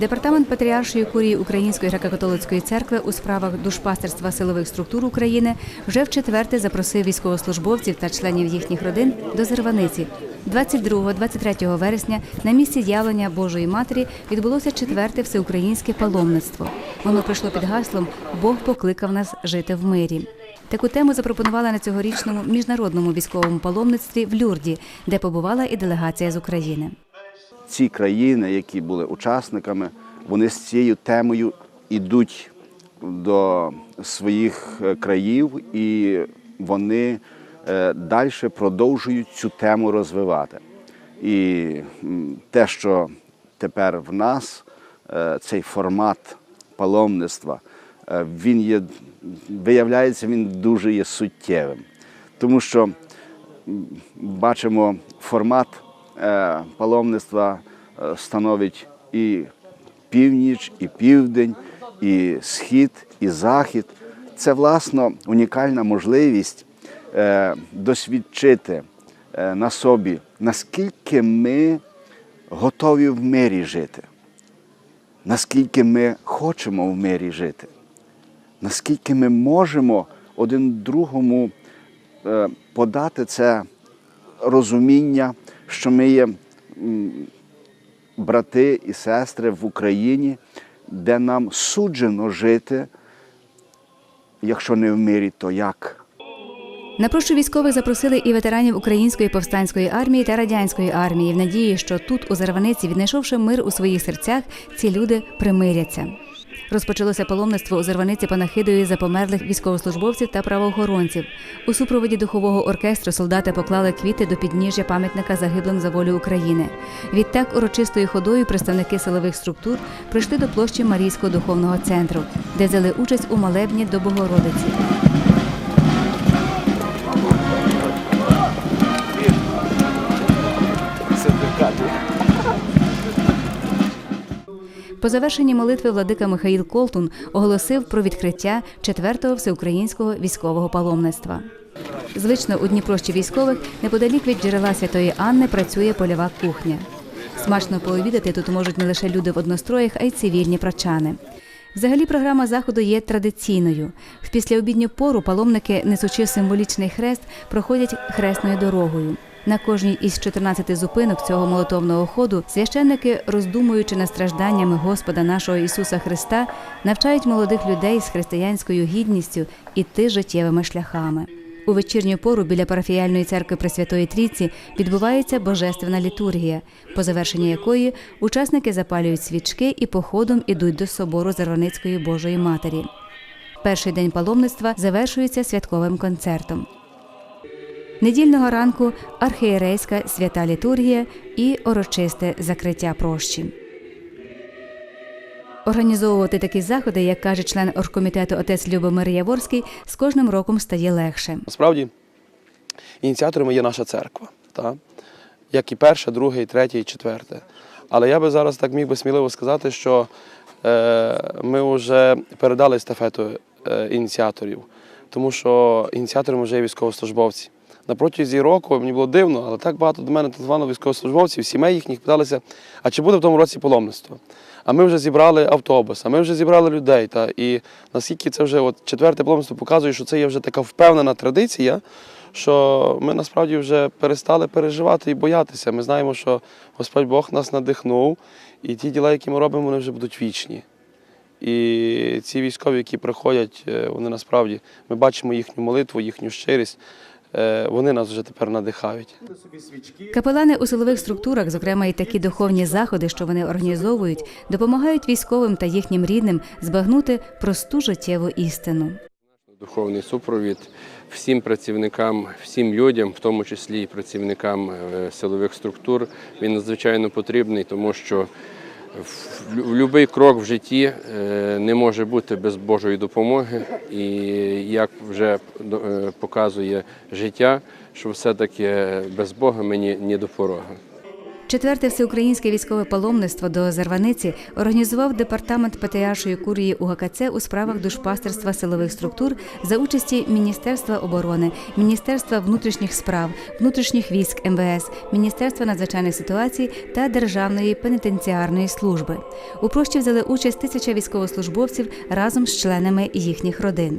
Департамент Патріаршої курії Української греко-католицької церкви у справах душпастерства силових структур України вже вчетверте запросив військовослужбовців та членів їхніх родин до Зерваниці. 22-23 вересня на місці з'явлення Божої Матері відбулося четверте всеукраїнське паломництво. Воно прийшло під гаслом Бог покликав нас жити в мирі. Таку тему запропонувала на цьогорічному міжнародному військовому паломництві в Люрді, де побувала і делегація з України. Ці країни, які були учасниками, вони з цією темою йдуть до своїх е, країв і вони далі продовжують цю тему розвивати. І те, що тепер в нас е, цей формат паломництва, е, він є, виявляється, він дуже є суттєвим. Тому що бачимо формат е, паломництва е, становить і північ, і південь, і схід, і захід. Це власно унікальна можливість е, досвідчити е, на собі, наскільки ми готові в мирі жити, наскільки ми хочемо в мирі жити, наскільки ми можемо один другому е, подати це розуміння, що ми є брати і сестри в Україні, де нам суджено жити, якщо не в мирі, то як? На прощу військових запросили і ветеранів Української повстанської армії та радянської армії в надії, що тут, у Зарваниці, віднайшовши мир у своїх серцях, ці люди примиряться. Розпочалося паломництво у Зарваниці панахидою за померлих військовослужбовців та правоохоронців. У супроводі духового оркестру солдати поклали квіти до підніжжя пам'ятника загиблим за волю України. Відтак урочистою ходою представники силових структур прийшли до площі Марійського духовного центру, де взяли участь у молебні до Богородиці. По завершенні молитви владика Михаїл Колтун оголосив про відкриття четвертого всеукраїнського військового паломництва. Звично у Дніпрощі військових неподалік від джерела Святої Анни працює польова кухня. Смачно пообідати тут можуть не лише люди в одностроях, а й цивільні прачани. Взагалі програма заходу є традиційною. В післяобідню пору паломники, несучи символічний хрест, проходять хресною дорогою. На кожній із 14 зупинок цього молитовного ходу священники, роздумуючи над стражданнями Господа нашого Ісуса Христа, навчають молодих людей з християнською гідністю іти життєвими шляхами. У вечірню пору біля парафіяльної церкви Пресвятої Трійці відбувається божественна літургія, по завершенні якої учасники запалюють свічки і походом ідуть до собору Зарваницької Божої Матері. Перший день паломництва завершується святковим концертом. Недільного ранку архієрейська свята літургія і урочисте закриття прощі. Організовувати такі заходи, як каже член оргкомітету отець Любомир Яворський, з кожним роком стає легше. Насправді ініціаторами є наша церква, та? як і перша, друге, і третє, і четверте. Але я би зараз так міг би сміливо сказати, що е, ми вже передали естафету е, ініціаторів, тому що ініціаторами вже є військовослужбовці. На протязі року мені було дивно, але так багато до мене телефонувало військовослужбовців, сімей їхніх питалися, а чи буде в тому році паломництво? А ми вже зібрали автобус, а ми вже зібрали людей. Та, і наскільки це вже от четверте паломництво показує, що це є вже така впевнена традиція, що ми насправді вже перестали переживати і боятися. Ми знаємо, що Господь Бог нас надихнув, і ті діла, які ми робимо, вони вже будуть вічні. І ці військові, які приходять, е, вони насправді ми бачимо їхню молитву, їхню щирість. Е, Вони нас вже тепер надихають. Капелани у силових структурах, зокрема і такі духовні заходи, що вони організовують, допомагають військовим та їхнім рідним збагнути просту життєву істину. Духовний супровід всім працівникам, всім людям, в тому числі і працівникам е, силових структур, він надзвичайно потрібний, тому що будь-який крок в житті е, не може бути без Божої допомоги. І як вже е, показує життя, що все-таки без Бога мені не до порога. Четверте всеукраїнське військове паломництво до Зарваниці організував департамент Патріаршої курії УГКЦ у справах душпастерства силових структур за участі Міністерства оборони, Міністерства внутрішніх справ, внутрішніх військ МВС, Міністерства надзвичайних ситуацій та Державної пенітенціарної служби. У прощі взяли участь тисяча військовослужбовців разом з членами їхніх родин.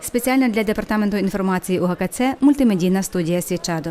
Спеціально для департаменту інформації УГКЦ мультимедійна студія Свічадо.